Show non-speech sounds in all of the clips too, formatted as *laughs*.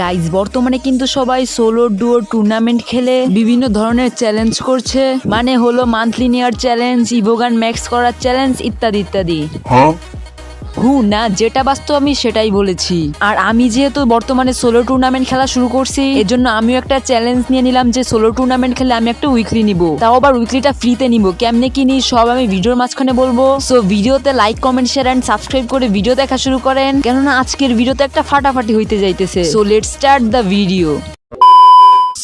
Guys বর্তমানে কিন্তু সবাই সোলো ডুয়ো টুর্নামেন্ট খেলে বিভিন্ন ধরনের চ্যালেঞ্জ করছে। মানে হলো মান্থলি নেয়ার চ্যালেঞ্জ ইভোগান ম্যাক্স করার চ্যালেঞ্জ ইত্যাদি ইত্যাদি। হু না, যেটা বাস্তব আমি সেটাই বলেছি। আর আমি যেহেতু বর্তমানে সোলো টুর্নামেন্ট খেলা শুরু করছি এর জন্য আমিও একটা চ্যালেঞ্জ নিয়ে নিলাম যে সোলো টুর্নামেন্ট খেলে আমি একটা উইকলি নিব। তাও আবার উইকলিটা ফ্রিতে নিব। কেমনে কি নিই, সব আমি ভিডিওর মাঝখানে বলব। সো ভিডিওতে like comment share and subscribe করে ভিডিও দেখা শুরু করেন। কেননা আজকের ভিডিওতে একটা ফাটাফাটি হইতে যাইতেছে। So let start the video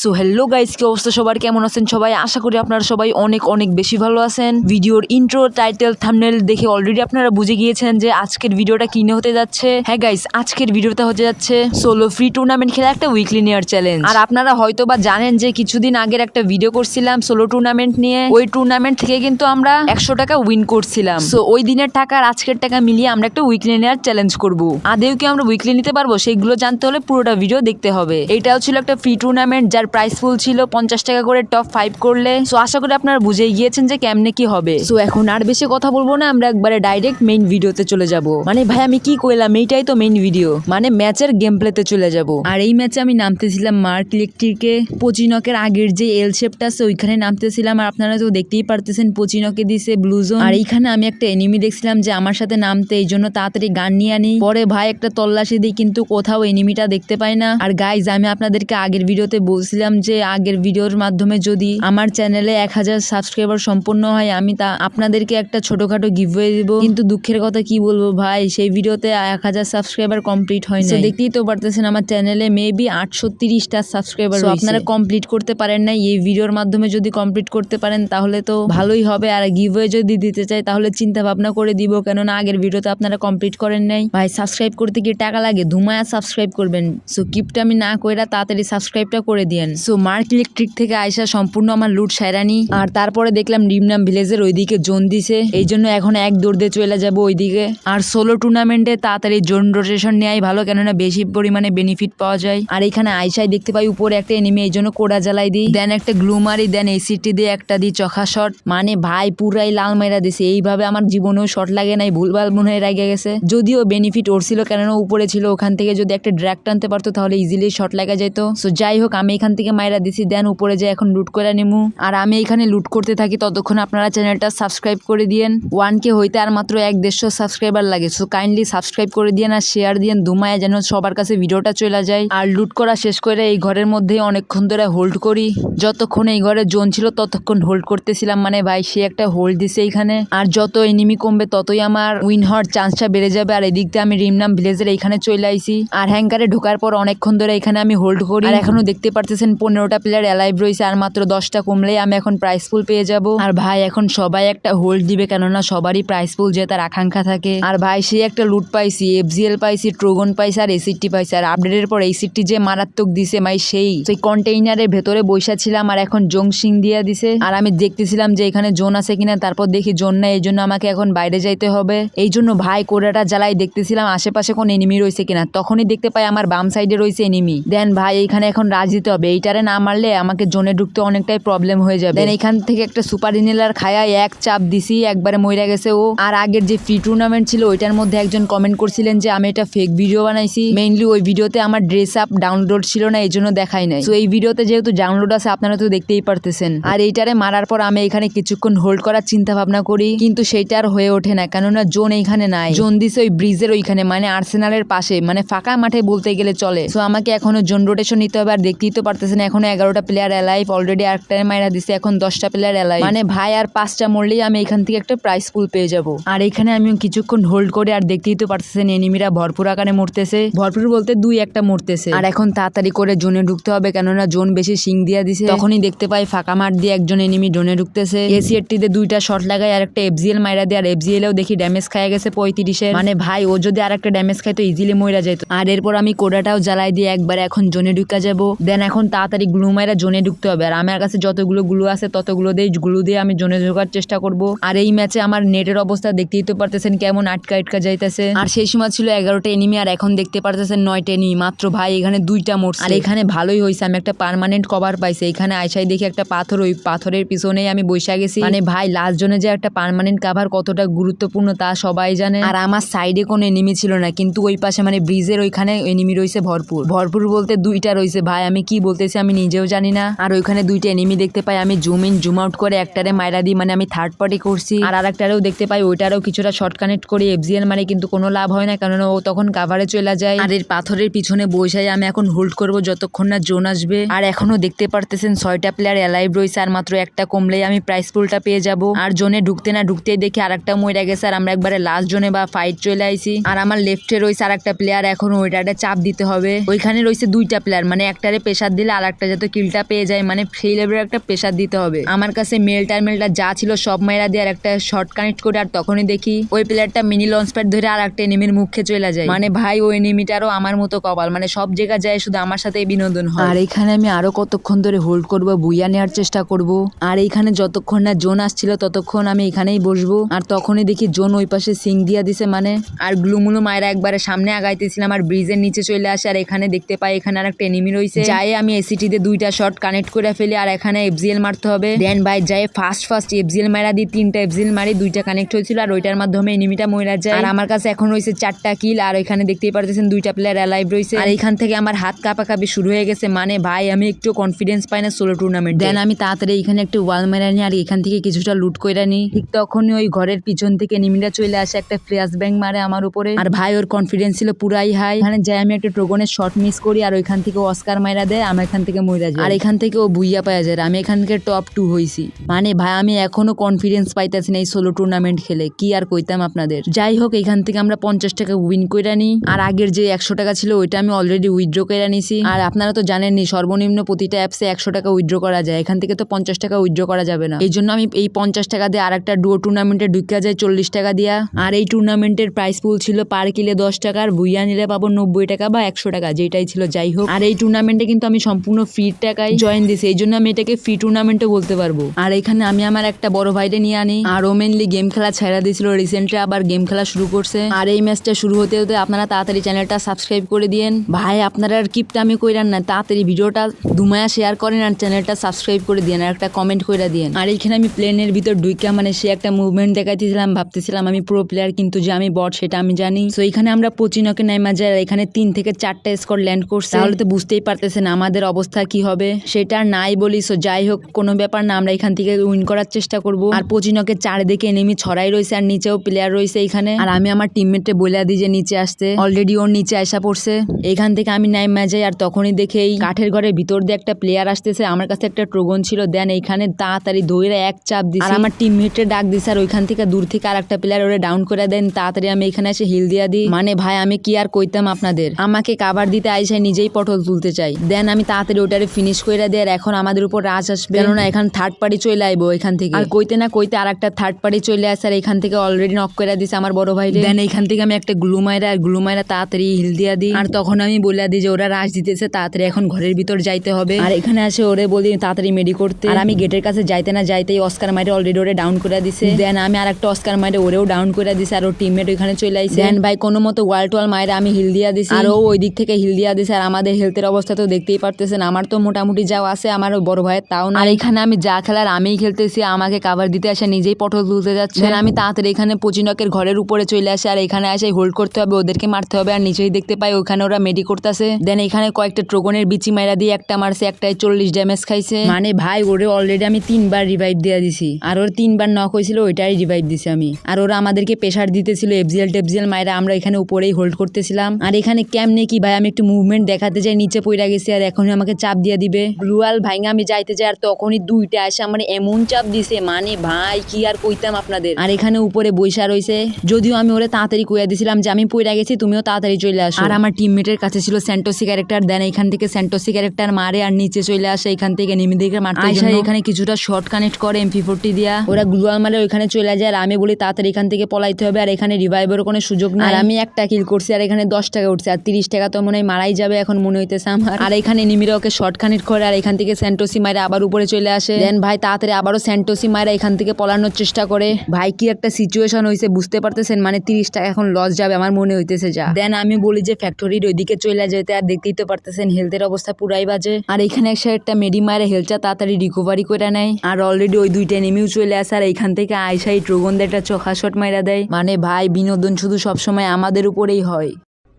so hello guys, কি অবস্থা? সবার কেমন আছেন সবাই? আশা করি আপনারা সবাই অনেক অনেক বেশি ভালো আছেন। ভিডিওর ইন্ট্রো টাইটেল থামনেল দেখে অলরেডি আপনারা বুঝে গিয়েছেন যে আজকের ভিডিওটা কিনে হতে যাচ্ছে। হ্যাঁ গাইস, আজকের ভিডিওটা হতে যাচ্ছে সোলো ফ্রি টুর্নামেন্ট খেলা একটা উইকলি নেয়ার চ্যালেঞ্জ আর আপনারা হয়তো বা জানেন যে কিছুদিন আগের একটা ভিডিও করছিলাম সোলো টুর্নামেন্ট নিয়ে। ওই টুর্নামেন্ট থেকে কিন্তু আমরা একশো টাকা উইন করছিলাম। সো ওই দিনের টাকা আর আজকের টাকা মিলিয়ে আমরা একটা উইকলি নেয়ার চ্যালেঞ্জ করব। আদেও কি আমরা উইকলি নিতে পারব? সেগুলো জানতে হলে পুরোটা ভিডিও দেখতে হবে। এটাও ছিল একটা ফ্রি টুর্নামেন্ট যার প্রাইস ফুল ছিল, পঞ্চাশ টাকা করে টপ ফাইভ করলে। সো আশা করি আপনারা বুঝে গিয়েছেন যে কেমনে কি হবে। সো এখন আর বেশি কথা বলব না, আমরা একবারে ডাইরেক্ট মেইন ভিডিওতে চলে যাব। মানে ভাই, আমি কি কইলাম? এইটাই তো মেইন ভিডিও মানে ম্যাচের গেম প্লেতে চলে যাব। আর এই ম্যাচে আমি নামতেছিলাম মার্ক ইলেকট্রিকে পচিনকের আগের যে এল শেপটা আছে, ওইখানে নামতেছিলাম। আর আপনারা তো দেখতেই পারতেছেন, পচিনকে দিছে ব্লু জোন আর এইখানে আমি একটা এনিমি দেখছিলাম যে আমার সাথে নামতে, এই জন্য তাড়াতাড়ি গান নিয়ে আনি। পরে ভাই, একটা তল্লাশি দিই, কিন্তু কোথাও এনিমিটা দেখতে পাই না। আর গাইজ আমি আপনাদেরকে আগের ভিডিওতে বলছিলাম যে আগের ভিডিওর মাধ্যমে যদি আমার চ্যানেলে এক হাজার সাবস্ক্রাইবার সম্পূর্ণ হয় আমি তা আপনাদেরকে একটা ছোটখাটো গিভওয়ে দিব। কিন্তু দুঃখের কথা কি বলব ভাই? সেই ভিডিওতে এক হাজার সাবস্ক্রাইবার কমপ্লিট হয় না দেখতেই তো পারতেছেন আমার চ্যানেলে মেবি আটশো তিরিশটা সাবস্ক্রাইবার আপনারা কমপ্লিট করতে পারেন না এই ভিডিওর মাধ্যমে যদি কমপ্লিট করতে পারেন তাহলে তো ভালোই হবে। আর গিভওয়ে যদি দিতে চাই তাহলে চিন্তা ভাবনা করে দিব কেননা আগের ভিডিওতে আপনারা কমপ্লিট করেন নাই। ভাই সাবস্ক্রাইব করতে কি টাকা লাগে ধুমায়া সাবস্ক্রাইব করবেন। সো কিপটা আমি না কইরা তাড়াতাড়ি সাবস্ক্রাইবটা করে দিয়েন। সো মার্ক ইলেকট্রিক থেকে আইসা সম্পূর্ণ আমার লুট সাইরানি আর তারপরে দেখলাম ডিমনাম ভিলেজের ওইদিকে জোন দিছে। এই জন্য এখন এক দৌড় চলে যাব ওইদিকে। আর সোলো টুর্নামেন্টে তাড়াতাড়ি জোন রোটেশন নেওয়াই ভালো, কেননা বেশি পরিমাণে বেনিফিট পাওয়া যায়। আর এখানে আইসাই দেখতে পাই উপরে একটা এনিমি এই জন্য কোড়া জ্বালাই দিই। দেন একটা গ্লুমারি দেন এসিটি দিয়ে একটা দিই চখা শট মানে ভাই, পুরাই লাল মেরা দিছে। এইভাবে আমার জীবনেও শট লাগে নাই, ভুলভাল মনে হয় রেগে গেছে। যদিও বেনিফিট ওর ছিল, কেননা উপরে ছিল। ওখান থেকে যদি একটা ড্র্যাগ টানতে পারতো, তাহলে ইজিলি শট লাগা যেত সো যাই হোক, আমি এখান থেকে মাইরা দিছি। দেন উপরে যে এখন লুট করে নিমু। আর আমি এখানে লুট করতে থাকি, ততক্ষণ আপনারা চ্যানেলটা সাবস্ক্রাইব করে দিয়েন। ওয়ান কে হইতে আর মাত্র এক দেড়শো সাবস্ক্রাইবার লাগে। সো কাইন্ডলি সাবস্ক্রাইব করে দিয়েন আর শেয়ার দিয়েন। ধুমায় যেন সবার কাছে ভিডিওটা চলে যায়। আর লুট করা শেষ করে এই ঘরের মধ্যে অনেকক্ষণ ধরে হোল্ড করি। যতক্ষণ এই ঘরে জোন ছিল, ততক্ষণ হোল্ড করতেছিলাম। মানে ভাই, সে একটা হোল্ড দিছে এইখানে। আর যত এনিমি কমবে, ততই আমার উইন হওয়ার চান্সটা বেড়ে যাবে। আর এদিক দিয়ে আমি রিমনাম ভিলেজের এইখানে চলে আইছি। আর হ্যাঙ্কারে ঢোকার পর অনেকক্ষণ ধরে এখানে আমি হোল্ড করি। আর এখনও দেখতে পারতেছেন পনেরোটা প্লেয়ার অ্যালাইভ রয়েছে, আর মাত্র দশটা কমলেই আমি এখন প্রাইস পুল পেয়ে যাব। আর ভাই, এখন সবাই একটা হোল্ড দিবে, কেননা সবারই প্রাইস পুল যে তার আকাঙ্ক্ষা থাকে। আর ভাই সে একটা লুট পাইছি এফজিএল পাইছি ট্রোগন পাইছি, আর এসিটি পাইছি। আর আপডেটের পর এসিটি যে মারাত্মক দিছে মাই সেই সেই কন্টেইনারের ভেতরে বৈশা ছিলাম, আর এখন জং সিং দিয়া দিছে। আর আমি দেখতেছিলাম যে এখানে জোন আছে কিনা, তারপর দেখি জোন নাই এই জন্য আমাকে এখন বাইরে যাইতে হবে। এই জন্য ভাই, কোড়াটা জ্বালাই দেখতেছিলাম, আশেপাশে কোন এনিমি রয়েছে কিনা। তখনই দেখতে পাই আমার বাম সাইডে রয়েছে এনিমি দেন ভাই, এইখানে এখন রাজ দিতে হবে। এইটারে না মারলে আমাকে জোনে ঢুকতে অনেকটাই প্রবলেম হয়ে যাবে। দেন এখান থেকে একটা সুপার ইনেলার খায়া এক চাপ দিছি, একবারে মইরা গেছে ও। আর আগের যে ফ্রি টুর্নামেন্ট ছিল, ওইটার মধ্যে একজন কমেন্ট করছিলেন যে, আমি এটা ফেক ভিডিও বানাইছি। মেইনলি ওই ভিডিওতে আমার ড্রেস আপ ডাউনলোড ছিল না এই জন্য দেখাই নাই। তো এই ভিডিওতে যেহেতু ডাউনলোড আছে, আপনারা তো দেখতেই পারতেছেন। আর এইটারে মারার পর আমি এখানে কিছুক্ষণ হোল্ড করার চিন্তা ভাবনা করি, কিন্তু সেটা আর হয়ে ওঠে না, কেননা জোন এইখানে নাই। জোন দিছে ওই ব্রিজের ওইখানে মানে আর্সেনালের পাশে মানে ফাঁকা মাঠে বলতে গেলে চলে। তো আমাকে এখনও জোন রোটেশন নিতে হবে, আর দেখতেই তো পারতেছেন এখনও এগারোটা প্লেয়ার অ্যালাইভ অলরেডি আরেকটা মাইরা দিছে, এখন দশটা প্লেয়ার অ্যালাইভ মানে ভাই আর পাঁচটা মরলেই আমি এখান থেকে একটা প্রাইস পুল পেয়ে যাব। আর এখানে আমি কিছুক্ষণ হোল্ড করে আর দেখতেই তো পারতেছেন, এনিমিরা ভরপুর আকারে মরতেছে। ভরপুর বলতে দুই একটা মরতেছে। আর এখন তাড়াতাড়ি করে জোনে ঢুকতে হবে, কেননা জোন বেশি সিং দিয়া দিছে। তখনই দেখতে পাই ফাঁকা মাঠ দিয়ে একজন এনিমি জোনে ঢুকতেছে। এসিএরটিতে দুইটা শট লাগায় আর একটা এফজিএল মাইরা দিয়ে, আর এফজিএলেও দেখি ড্যামেজ খাই গেছে পঁয়ত্রিশে। মানে ভাই, ও যদি আর একটা ড্যামেজ খাই তো ইজিলি মইরা যেত আর এরপর আমি কোডাটাও জ্বালাই দিয়ে একবার এখন জোনে ঢুকা যাব। দেন এখন তাড়াতাড়ি গ্লু মাইরা জোনে ঢুকতে হবে। আর আমার কাছে যতগুলো গ্লু আছে, ততগুলো দিয়ে গ্লু দিয়ে আমি জোনে ঢোকার চেষ্টা করব। আর এই ম্যাচে আমার নেটের অবস্থা দেখতেই তো পারতেছেন কেমন আটকা আটকা যাইতেছে। আর সেই সময় ছিল এগারোটা এনিমি আর এখন দেখতে পারতেছেন নয়টা এনিমি মাত্র ভাই এখানে দুইটা মোট আর এখানে ভালোই হয়েছে আমি একটা পার্মানেন্ট কভার পাইছি। এখানে আইসাই দেখি একটা পাথর, ওই পাথরের পিছনেই আমি বৈশা গেছি। মানে ভাই লাস্ট জোনে যে একটা পার্মানেন্ট কাভার কতটা গুরুত্বপূর্ণ তা সবাই জানে। আর আমার সাইডে কোনো এনিমি ছিল না, কিন্তু ওই পাশে মানে ব্রিজের ওইখানে এনিমি রয়েছে ভরপুর। ভরপুর বলতে দুইটা রয়েছে ভাই, আমি কি বলতেছি, আমি নিজেও জানি না। আর ওইখানে দুইটা এনিমি দেখতে পাই। আমি জুম ইন জুম আউট করে একটারে মাইরা দিই মানে আমি থার্ড পার্টি করছি। আর আরেকটারেও দেখতে পাই, ওইটারও কিছুটা শর্ট কানেক্ট করি। এফজিএল মানে কিন্তু কোনো লাভ হয় না কারণ ও তখন কাভারে চলে যায়। আর এর পাথরের পিছনে বসে আমি এখন হোল্ড করব যতক্ষণ না জোন আসবে। আর এখনও দেখতে পারতেছেন, ছয়টা প্লেয়ার অ্যালাইভ রয়েছে, আর মাত্র একটা কমলেই আমি প্রাইস পুলটা পেয়ে যাব। আর জোনে ঢুকতে না ঢুকতেই দেখি আর একটা মইরা গেছে, আর আমরা একবারে লাস্ট জোনে বা ফাইট চলে আইছি। আর আমার লেফটে রয়েছে আর একটা প্লেয়ার এখন ওইটাতে চাপ দিতে হবে। ওইখানে রয়েছে দুইটা প্লেয়ার মানে একটারে প্রেশার দিলে আর একটা যাতে কিলটা পেয়ে যায় মানে সেই লেভেলের একটা প্রেশার দিতে হবে। আমার কাছে মেলটার মেলটা যা ছিল সব মেয়েরা দিয়ে আর একটা শর্ট কানেক্ট করে আর তখনই দেখি ওই প্লেয়ারটা মিনি লঞ্চ প্যাড ধরে আর একটা এনিমির মুখে চলে যায়। মানে ভাই ওই এনিমিটারও আমার মতো কপাল। মানে সব জায়গায় যায় শুধু আমার সাথে বিনোদন হয়। আর এখানে আমি আরও কতক্ষণ ধরে হোল্ড করব বুইয়া নেওয়ার চেষ্টা করব। আর এইখানে যতক্ষণ না জোন আসছিল ততক্ষণ আমি এখানেই বসবো। আর তখনই দেখি জোন ওই পাশে সিং দিয়া দিছে মানে আর গ্লুমুলু মায়েরা একবারে সামনে আগাইতেছিলাম আর ব্রিজের নিচে চলে আসে। আর এখানে দেখতে পাই এখানে আর একটা এনিমি রয়েছে যাই আমি এসিটি তে দুইটা শট কানেক্ট করে ফেলি আর এখানে এফজিএল মারতে হবে। দেন বাই যাই ফার্স্ট ফার্স্ট এফজিএল মারা দিই তিনটা এফজিএল মারি, দুইটা কানেক্ট হয়েছিল আর ওইটার মাধ্যমে এনিমিটা মইরা যায়। আর আমার কাছে এখন রয়েছে চারটা কিল আর এখানে দেখতেই পারতেছেন দুইটা প্লেয়ার অ্যালাইভ রয়েছে। আর এখান থেকে আমার হাত কাঁপাকাঁপি শুরু হয়ে গেছে। মানে ভাই, আমি একটু কনফিডেন্স পাই না সোলো টুর্নামেন্ট দেন আমি তাড়াতাড়ি এখানে একটু ওয়াল মেরা নিই আর এখান থেকে কিছুটা লুট করে নিই। ঠিক তখনই ওই ঘরের পিছন থেকে নিমিটা চলে আসে, একটা ফ্ল্যাশ ব্যাং মারে আমার উপরে। আর ভাই, ওর কনফিডেন্স ছিল পুরাই হাই এখানে যাই আমি একটা ট্রোগনের শট মিস করি আর ওইখান থেকে অস্কার মাইরা দেয়। আমার এখান থেকে মইরা যায়। আর এখান থেকে ও বুইয়া পাওয়া যায়। আমি এখান থেকে টপ টু হইছি। মানে ভাই, আমি এখনও কনফিডেন্স পাইতেছি না এই সোলো টুর্নামেন্ট খেলে। কি আর কইতাম আপনাদের? যাই হোক, এখান থেকে আমরা পঞ্চাশ টাকা উইন করে নিই। আর আগের যে একশো টাকা ছিল, ওইটা আমি অলরেডি উইথড্র করে নিছি। আর আপনারা তো জানেননি সর্বনিম্ন প্রতিটা অ্যাপসে একশো টাকা উইথড্র করা যায়। এখান থেকে তো পঞ্চাশ টাকা উইথড্র করা যাবে না। এই জন্য আমি এই পঞ্চাশ টাকা দিয়ে আর একটা ডুয়ো টুর্নামেন্টে ঢুকা যায় চল্লিশ টাকা দিয়া। আর এই টুর্নামেন্টের প্রাইস পুল ছিল পার কিলে দশ টাকা। আর বুইয়া নিলে পাবো নব্বই টাকা বা একশো টাকা, যেটাই ছিল, যাই হোক। আর এই টুর্নামেন্টে কিন্তু আমি সম্পূর্ণ ফ্রি টাকায় জয়েন দিছি, এই জন্য আমি এটাকে ফ্রি টুর্নামেন্টও বলতে পারব। আর এখানে আমি আমার একটা বড় ভাইরে নিয়ে আনি। আর ও মেনলি গেম খেলা ছেড়া দিয়েছিল রিসেন্টলি আবার গেম খেলা শুরু করছে। আর এই ম্যাচটা শুরু হতে হতে আপনারা তাড়াতাড়ি চ্যানেলটা সাবস্ক্রাইব করে দিয়েন। ভাই, আপনারা আর কিপটা আমি কইরান না, তাড়াতাড়ি ভিডিওটা দুমায়া শেয়ার করেন আর চ্যানেলটা সাবস্ক্রাইব করে দিয়েন, আর একটা কমেন্ট করে দিয়েন। আর এইখানে আমি প্লেনের ভিতর ঢুইকা মানে সে একটা মুভমেন্ট দেখাইতেছিলাম, ভাবতেছিলাম আমি প্রো প্লেয়ার কিন্তু যে আমি বট সেটা আমি জানি। তো এখানে আমরা পচিনকে নাইমা যাই এখানে তিন থেকে চারটা স্কোর ল্যান্ড করছে। তাহলে তো বুঝতেই পারতেছেন, আমাদের অবস্থা কি হবে, সেটা নাই বলি। সো যাই হোক, কোনো ব্যাপার না, আমরা এখান থেকে উইন করার চেষ্টা করব। আর পচিনকে চারিদিকে এনেমি ছড়াই রয়েছে, আর নিচেও প্লেয়ার রয়েছে এখানে। আর আমি আমার টিমমেটে বলে দিই যে নিচে আসতে। অলরেডি ওর নিচে আসা পড়ছে। এখান থেকে আমি নাইমা যাই আর তখনই দেখে এই কাঠের ঘরের ভিতর দিয়ে একটা প্লেয়ার আসতেছে। আমার কাছে একটা ট্রোগন ছিল, দেন এইখানে তাড়াতাড়ি ধরে এক চাপ দিছে। আর আমার টিমমেটে ডাক দিছে, আর ওইখান থেকে দূর থেকে আর একটা প্লেয়ার ওরে ডাউন করে দেন। তাড়াতাড়ি আমি এখানে এসে হিল দিয়া দিই। মানে ভাই, আমি কি আর কইতাম আপনাদের? আমাকে কাবার দিতে আইসে নিজেই পটল তুলতে চাই। দেন আমি তাড়াতাড়ি ওটারে ফিনিশ করে দিই আর এখন আমাদের উপর রাজ আসবে। কেননা এখান থার্ড পার্টি চলে আইবো এখান থেকে। আর কইতে না কইতে আর একটা থার্ড পার্টি চলে আসে আর এখান থেকে অলরেডি নক করে দিছে আমার বড় ভাই দেন এখান থেকে আমি একটা গ্লু মাইরা আর গ্লু মাইরা তাড়াতাড়ি হিল দিয়া দিই। আর তখন আমি বলে দিই যে ওরা রাজ দিতেছে তাড়াতাড়ি এখন ঘরের ভিতর যাইতে হবে। আর এখানে আসে ওরে বলি তাড়াতাড়ি মেডি করতে। আর আমি গেটের কাছে যাইতে না যাইতেই অস্কার মাইরে অলরেডি ওরে ডাউন করে দিছে। দেন আমি আর একটা অস্কার মাইরে ওরেও ডাউন করে দিছে আর ওর টিমমেট ওইখানে চলে আইছে। দেন ভাই কোনো মতো ওয়াল টোয়াল মাইরে আমি হিল দিয়া দিছি। আর ও ওই দিক থেকে হিল দিয়া দিছে আর আমাদের হেলথের অবস্থা তো দেখতেই পারতেছেন আমার তো মোটামুটি যাও আছে আমার বড় ভাইয়ের তাও না আর এখানে আমি যা খেলার আমিই খেলতেছি আমাকে কাভার দিতে আসে নিজেই পটল তুলতে যাচ্ছে। আমি তাড়াতাড়ি এখানে পচিনকের ঘরের উপরে চলে আসে আর এখানে আসে হোল্ড করতে হবে ওদেরকে মারতে হবে আর নিচেই দেখতে পাই ওখানে ওরা মেডি করতেছে। দেন এখানে কয়েকটা ট্রোগনের বিচি মাইরা দিয়ে একটা মারছে একটাই চল্লিশ ড্যামেজ খাইছে। মানে ভাই ওরে অলরেডি আমি তিনবার রিভাইভ দেওয়া দিছি। আর ওর তিনবার নক হয়েছিল ওইটাই রিভাইভ দিছি আমি। আর ওরা আমাদেরকে প্রেশার দিতেছিল এফজিএল টেফজিএল মাইরা আমরা এখানে উপরেই হোল্ড করতেছিলাম। আর এখানে কেমনে কি ভাই আমি একটু মুভমেন্ট দেখাতে যাই নিচে পড়ে গেছি আর এখনই আমাকে চাপ দিয়ে দিবে। রুয়াল ভাইঙ্গা আমি যাইতে যাই আর তখনই দুইটা এসে আমার এমন চাপ দিছে মানে ভাই কি আর কইতাম আপনাদের? আর এখানে উপরে বৈশা রয়েছে যদিও আমি ওরে তাড়াতাড়ি কইয়া দিছিলাম যে আমি পইরা গেছি তুমিও তাড়াতাড়ি চলে আসো। আর আমার টিমমেটের কাছে ছিল স্যান্টোসি ক্যারেক্টার দেন এখান থেকে স্যান্টোসি ক্যারেক্টার মারে আর নিচে চলে আসে এখান থেকে নেমে দিকে মারতে এখানে কিছুটা শর্ট কানেক্ট করে এমপি ফোরটি দিয়া। ওরা গ্লুয়াল মারে ওইখানে চলে যায় আর আমি বলি তাড়াতাড়ি এখান থেকে পলাইতে হবে আর এখানে রিভাইভের কোনো সুযোগ নাই। আর আমি একটা কিল করছি আর এখানে দশ টাকা উঠছে আর তিরিশ টাকা তো মনে হয় মারাই যাবে এখন মনে হইতেছে আমার। আর এখানে নিমে এনিমিরা ওকে শর্ট খানিট করে আর এখান থেকে স্যান্টোসি মাইরা আবার উপরে চলে আসে। দেন ভাই তাড়াতাড়ি আবারও স্যান্টোসি মাইরা এখান থেকে পলানোর চেষ্টা করে। ভাই কি একটা সিচুয়েশন হয়েছে বুঝতে পারতেছেন? মানে তিরিশ টাকা এখন লস যাবে, আমার মনে হইতেছে যা। দেন আমি বলি যে ফ্যাক্টরির ওইদিকে চলে যেতে, আর দেখতেই তো পারতেছেন হেলথের অবস্থা পুরাই বাজে। আর এখানে একশো একটা মেডি মারে হেলথটা তাড়াতাড়ি রিকভারি করে নেয়। আর অলরেডি ওই দুইটা নেমেও চলে আসে, আর এখান থেকে আইসাই ট্রোগনদের একটা চোখা শট মাইরা দেয়। মানে ভাই, বিনোদন শুধু সবসময় আমাদের উপরেই হয়।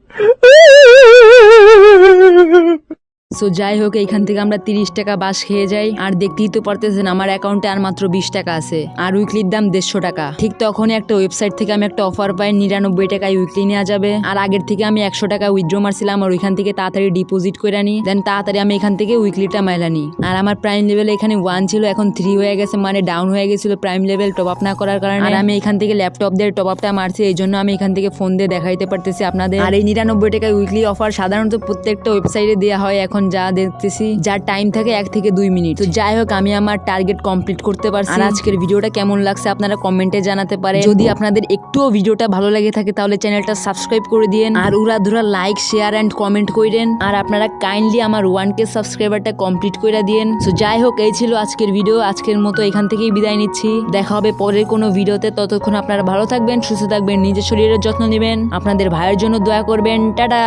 *laughs* সো যাই হোক এখান থেকে আমরা তিরিশ টাকা বাস খেয়ে যাই। আর দেখতেই তো পারতেছেন, আমার অ্যাকাউন্টে আর মাত্র বিশ টাকা আছে। আর উইকলির দাম দেড়শো টাকা। ঠিক তখনই একটা ওয়েবসাইট থেকে আমি একটা অফার পাই, নিরানব্বই টাকায় উইকলি নেওয়া যাবে। আর আগের থেকে আমি একশো টাকা উইথড্র মারছিলাম, আর ওইখান থেকে তাড়াতাড়ি ডিপোজিট করে আনি। দেন তাড়াতাড়ি আমি এখান থেকে উইকলিটা মাইলা নিই। আর আমার প্রাইম লেভেল এখানে ওয়ান ছিল, এখন থ্রি হয়ে গেছে মানে ডাউন হয়ে গেছিল প্রাইম লেভেল টপ আপ না করার কারণে। আর আমি এখান থেকে ল্যাপটপ দিয়ে টপ আপটা মারছি, এই জন্য আমি এখান থেকে ফোন দিয়ে দেখাইতে পারতেছি আপনাদের। আর এই নিরানব্বই টাকায় উইকলি অফার সাধারণত প্রত্যেকটা ওয়েবসাইটে দেওয়া হয়, এখন যা দেখতেছি যার টাইম থাকে এক থেকে দুই মিনিট তো যাই হোক আমি আমার টার্গেট কমপ্লিট করতে পারছি। আর আজকের ভিডিওটা কেমন লাগছে আপনারা কমেন্টে জানাতে পারে যদি আপনাদের একটুও ভিডিওটা ভালো লাগে থাকে তাহলে চ্যানেলটা সাবস্ক্রাইব করে দিয়েন। আর উড়া ধুরা লাইক শেয়ার অ্যান্ড কমেন্ট করেন আর আপনারা কাইন্ডলি আমার ওয়ান কে সাবস্ক্রাইবারটা কমপ্লিট করে দিয়েন। তো যাই হোক এই ছিল আজকের ভিডিও আজকের মতো এখান থেকেই বিদায় নিচ্ছি। দেখা হবে পরের কোনো ভিডিওতে ততক্ষণ আপনারা ভালো থাকবেন সুস্থ থাকবেন নিজের শরীরের যত্ন নেবেন। আপনাদের ভাইয়ের জন্য দয়া করবেন। টাটা!